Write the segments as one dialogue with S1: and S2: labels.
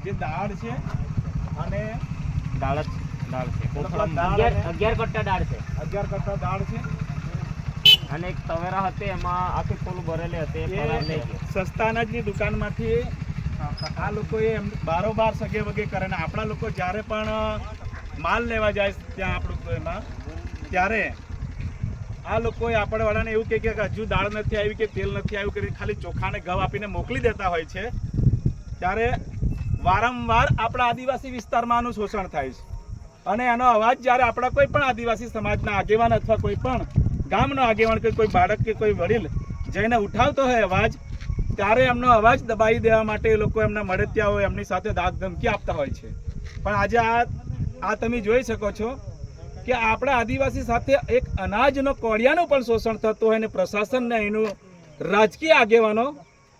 S1: જે દાળ છે અને
S2: દાળ જ દાળ છે. અગિયાર કટ્ટા દાળ છે.
S1: અગિયાર કટ્ટા દાળ છે.
S2: અને એક તવેરા હતી એમાં આખી ફૂલ ભરેલી હતી એ ફરાર લઈ ગયો.
S1: એ સસ્તા અનાજની દુકાનમાંથી આ લોકોએ એમ બારોબાર સગે વગે કરે ને આપણા લોકો જ્યારે પણ માલ લેવા જાય ત્યાં આપણું એમાં ત્યારે આ લોકોએ આપણે વાળાને એવું કહે કે હજુ દાળ નથી આવી કે તેલ નથી આવ્યું કે ખાલી ચોખાને ઘઉં આપીને મોકલી દેતા હોય છે. ત્યારે વારંવાર આપણા આદિવાસી વિસ્તારમાં આનું શોષણ થાય છે. અને એનો અવાજ જ્યારે આપણા કોઈ પણ આદિવાસી સમાજના આગેવાન અથવા કોઈ પણ ગામનો આગેવાન કે કોઈ બાળક કે કોઈ વડીલ જઈને ઉઠાવતો હોય અવાજ, ત્યારે એમનો અવાજ દબાવી દેવા માટે એ લોકો એમના મળતિયાઓ એમની સાથે દાગ ધમકી આપતા હોય છે. પણ આજે આ આ તમે જોઈ શકો છો કે આપણા આદિવાસી સાથે એક અનાજનો કોળિયાનું પણ શોષણ થતું હોય અને પ્રશાસનને એનું રાજકીય આગેવાનો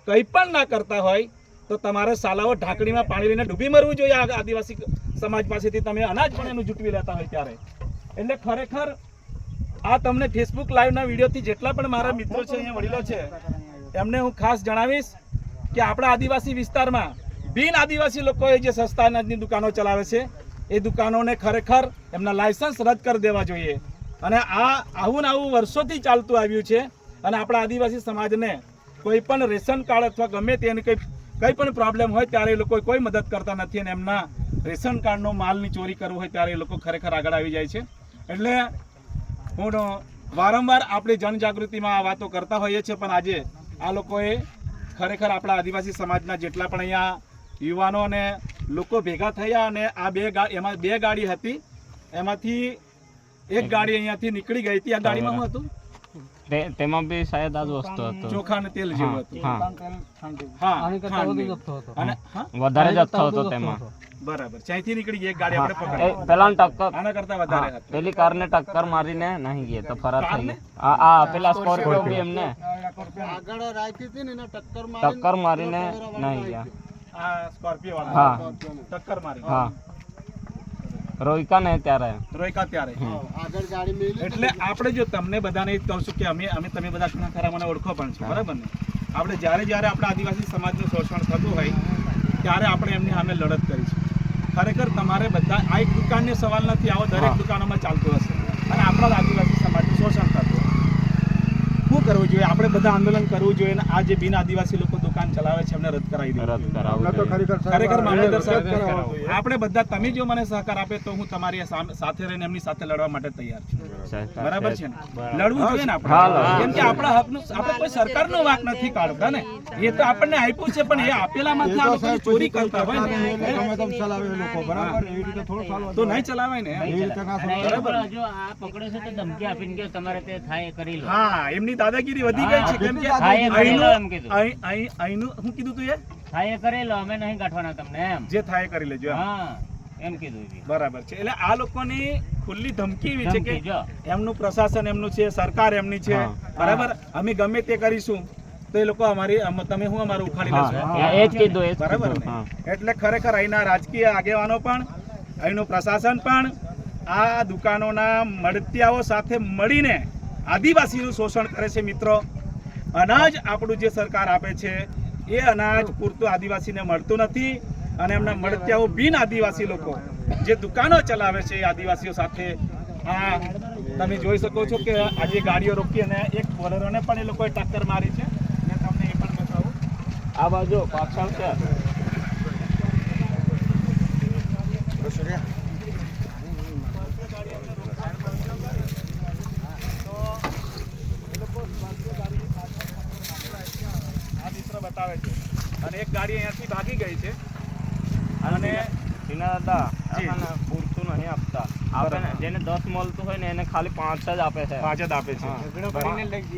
S1: કંઈ પણ ના કરતા હોય તો તમારે સાલાઓ ઢાંકણીમાં પાણી લઈને ડૂબી મરવું જોઈએ આદિવાસી સમાજ પાસેથી. તમે અનાજ પણ એનું જૂટવી લેતા હોય ત્યારે. એટલે ખરેખર આ તમને ફેસબુક લાઈવના વિડીયોથી જેટલા પણ મારા મિત્રો છે, અહીંયા વડીલો છે, એમને હું ખાસ જણાવીશ કે આપણા આદિવાસી વિસ્તારમાં બિન આદિવાસી લોકોએ જે સસ્તા અનાજની દુકાનો ચલાવે છે, એ દુકાનોને ખરેખર એમના લાયસન્સ રદ કરી દેવા જોઈએ. અને આ આવું ને આવું વર્ષોથી ચાલતું આવ્યું છે અને આપણા આદિવાસી સમાજને કોઈ પણ રેશન કાર્ડ અથવા ગમે તેની કંઈ કંઈ પણ પ્રોબ્લેમ હોય ત્યારે એ લોકો કોઈ મદદ કરતા નથી અને એમના રેશન કાર્ડનો માલની ચોરી કરવું હોય ત્યારે એ લોકો ખરેખર આગળ આવી જાય છે. એટલે હું વારંવાર આપણી જનજાગૃતિમાં આ વાતો કરતા હોઈએ છીએ પણ આજે આ લોકોએ ખરેખર આપણા આદિવાસી સમાજના જેટલા પણ અહીંયા યુવાનો અને લોકો ભેગા થયા અને આ બે એમાં બે ગાડી હતી. એમાંથી એક ગાડી અહીંયાથી નીકળી ગઈ હતી. આ ગાડીમાં શું હતું?
S2: તેમાં બી શાયદ આ જ વસ્તુ હતું.
S1: ચોખા અને તેલ જેવું હતું.
S2: વધારે જથ્થો હતો તેમાં.
S1: બરાબર. ત્યાંથી નીકળી ગઈ એક ગાડી આપણે પકડી.
S2: પેલા ટક્કર
S1: આના કરતા વધારે હતી.
S2: પેલી કારને ટક્કર મારીને નહીં ગયા તો ફરાર થઈ? આ આ પેલા સ્કોર્પિયો બી એમને.
S3: આગળ રાખી હતી ને એને ટક્કર
S2: ટક્કર મારીને નહીં ગયા.
S1: આ સ્કોર્પિયો
S2: હા.
S1: ટક્કર મારી.
S2: હા. રોઈકા ને ત્યારે.
S1: રોયકા ત્યારે.
S3: આગળ ગાડી મેલી
S1: એટલે આપણે જો તમને બધાને એ જ કહું છું કે અમે અમે તમે બધા ઘણા ખરા મને ઓળખો પણ છો બરાબર ને? આપણે જ્યારે જ્યારે આપણા આદિવાસી સમાજનું શોષણ થતું હોય ત્યારે આપણે એમની સામે લડત કરીશું. ખરેખર તમારે બધા આ એક દુકાનને સવાલ નથી આવો દરેક દુકાનોમાં ચાલતું હશે. અને આપણા આદિવાસી સમાજનું શોષણ થતું હોય. શું કરવું જોઈએ? આપણે બધા આંદોલન કરવું જોઈએ અને આ જે બિન આદિવાસી લોકો દુકાન ચલાવે છે એમને રદ કરાવી દેવું
S2: રદ
S1: ખરેખર મામલતદાર સાહેબ. આપણે બધા તમે જો મને સહકાર આપે તો હું તમારી સાથે રહીને એમની સાથે લડવા માટે તૈયાર છું. બરાબર છે. ને? લડવું જોઈએ ને આપણે. કેમ કે આપણા હકનું આપણે કોઈ સરકારનો વાંક નથી કાઢતા ને. એ તો આપણને આપ્યું છે પણ એ આપેલામાંથી આ લોકો ચોરી કરતા હોય ને. તો નહીં ચલાવાય ને બરાબર.
S4: જો આ પકડે છે તો ધમકી આપીને કે તમારે તે થાય કરી લો.
S1: હા એમની દાદાગીરી વધી ગઈ છે કેમ કે
S4: હા, એ કરી લો એમ
S1: અહીંનું
S4: કીધું.
S1: અહીં- અહીં- અહીંનું શું કીધું તું એ?
S4: થાય કરી લો અમે નહીં ગાંઠવાના તમને એમ.
S1: જે થાય કરી લેજો
S4: હા એમ કીધું
S1: બરાબર છે. એટલે આ લોકોની ખુલ્લી ધમકી એવી છે કે એમનું પ્રશાસન એમનું છે સરકાર એમની છે. બરાબર? અમે ગમે તે કરીશું તો એ લોકો અમારી તમે હું અમારું ઉખાડી લેશો?
S2: એ જ કીધું
S1: બરાબર એટલે ખરેખર અહીંના રાજકીય આગેવાનો પણ અહીંનું પ્રશાસન પણ આ દુકાનોના મળતિયાઓ સાથે મળીને આદિવાસીનું શોષણ કરે છે મિત્રો. અનાજ આપણું જે સરકાર આપે છે, એ અનાજ પૂરતું આદિવાસીને મળતું નથી અને એમના મળતિયાઓ બિન આદિવાસી લોકો જે દુકાનો ચલાવે છે આદિવાસીઓ સાથે. આ તમે જોઈ શકો છો કે આજે ગાડીઓ રોકી અને એક બોલરોને પણ એ લોકોએ ટક્કર મારી છે. અને તમને એ પણ બતાવું.
S2: આ બાજુ પાછળ છે
S1: આ ચિત્ર બતાવે છે. અને એક ગાડી અહીંયાથી ભાગી ગઈ છે. અને
S2: ટીના દાદા પૂરતું નહીં આપતા. આપે ને જેને દસ મળતું હોય ને એને ખાલી પાંચ જ આપે છે.
S1: પાંચ જ આપે છે.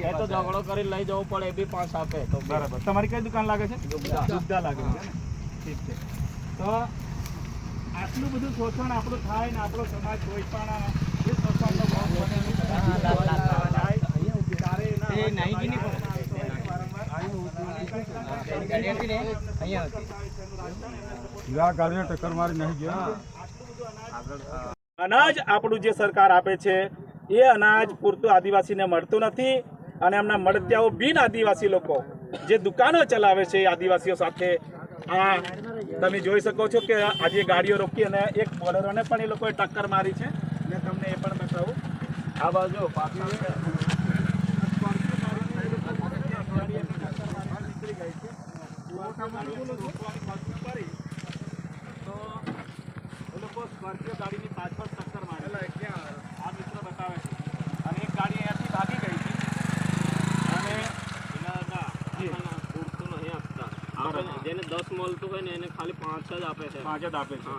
S2: એ તો ઝઘડો કરી લઈ જવું પડે એ બી પાંચ આપે તો
S1: બરાબર. તમારી કઈ દુકાન લાગે છે? દુગ્ધા લાગે છે ઠીક છે. તો આટલું બધું શોષણ આપણું થાય ને આપણો સમાજ કોઈ પણ એ શોષણનો ભોગ બને નહીં. ત્યારે એના અનાજ આપણું જે સરકાર આપે છે, એ અનાજ પૂરતું આદિવાસીને મળતું નથી અને એમના મળત્યાઓ બિન આદિવાસી લોકો જે દુકાનો ચલાવે છે આદિવાસીઓ સાથે, આ તમે જોઈ શકો છો કે આજે ગાડીઓ રોકી અને એક બોલેરોને પણ એ લોકોએ ટક્કર મારી છે. ને તમને એ પણ બતાવું. આ બાજુ, પાછળ તો એ લોકો સ્કોર્પિયો ગાડીની પાછળ ટક્કર મારી આ મિત્ર બતાવે છે અને એક ગાડી અહીંયાથી ભાગી ગઈ છે અને
S2: ના, ના, આપણને પૂરતું નહીં આપતા. આપણે જેને દસ મળતું હોય ને એને ખાલી પાંચ જ આપે છે.
S1: પાંચ જ આપે છે.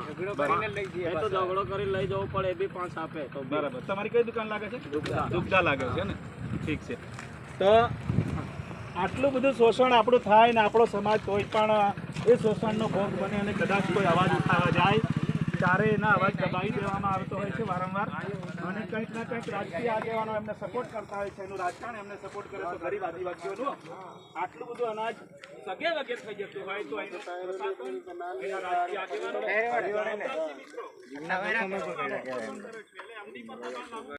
S2: એ તો ઝઘડો કરી લઈ જવો પડે એ બી પાંચ આપે. તો
S1: બરાબર. તમારી કઈ દુકાન લાગે છે.
S2: દુગ્ધા
S1: લાગે છે ને? ઠીક છે. તો આટલું બધું શોષણ આપણું થાય ને આપણો સમાજ કોઈ પણ એ શોષણનો ભોગ બને અને કદાચ કોઈ અવાજ ઉઠાવવા જાય. ત્યારે એના અવાજ દબાવી દેવામાં આવતો હોય છે વારંવાર. અને કંઈક ના કંઈક રાજકીય આગેવાનો એમને સપોર્ટ કરતા હોય છે. એનું રાજકારણ એમને સપોર્ટ કરે તો ગરીબ આદિવાસીઓનું આટલું બધું અનાજ સગે વગે થઈ જતું હોય તો રાજકીય આગેવાનો